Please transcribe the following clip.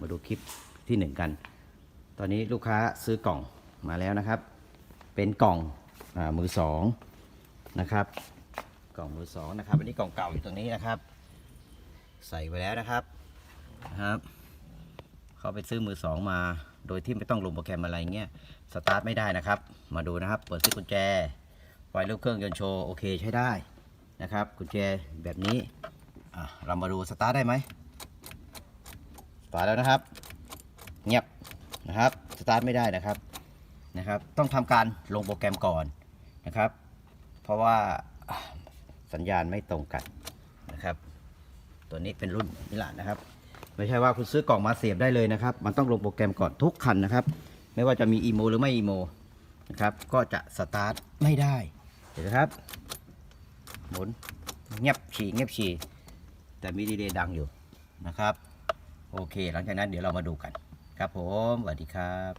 มาดูคลิปที่หนึ่งกัน ตอนนี้ลูกค้าซื้อกล่องมาแล้วนะครับ เป็นกล่องอมือสองนะครับ กล่องมือสองนะครับ อันนี้กล่องเก่าอยู่ตรงนี้นะครับ ใส่ไว้แล้วนะครับนะครับเขาไปซื้อมือสองมา โดยที่ไม่ต้องลงโปรแกรมอะไรเงี้ย สตาร์ทไม่ได้นะครับ มาดูนะครับ เปิดซิกุญแจ ไฟรูปเครื่องยนต์โชว์โอเคใช้ได้นะครับ กุญแจแบบนี้เรามาดูสตาร์ทได้ไหมาแล้วนะครับ เงียบนะครับสตาร์ทไม่ได้นะครับนะครับ ต้องทำการลงโปรแกรมก่อนนะครับ เพราะว่าสัญญาณไม่ตรงกันนะครับ ตัวนี้เป็นรุ่นนิลานะครับ ไม่ใช่ว่าคุณซื้อกล่องมาเสียบได้เลยนะครับ มันต้องลงโปรแกรมก่อนทุกคันนะครับ ไม่ว่าจะมีอีโมหรือไม่อีโมนะครับ ก็จะสตาร์ทไม่ได้เห็นไหมครับหมุนเงียบฉี่เงียบฉี่แต่มีดีเลย์ดังอยู่นะครับ โอเค หลังจากนั้นเดี๋ยวเรามาดูกัน ครับผมสวัสดีครับ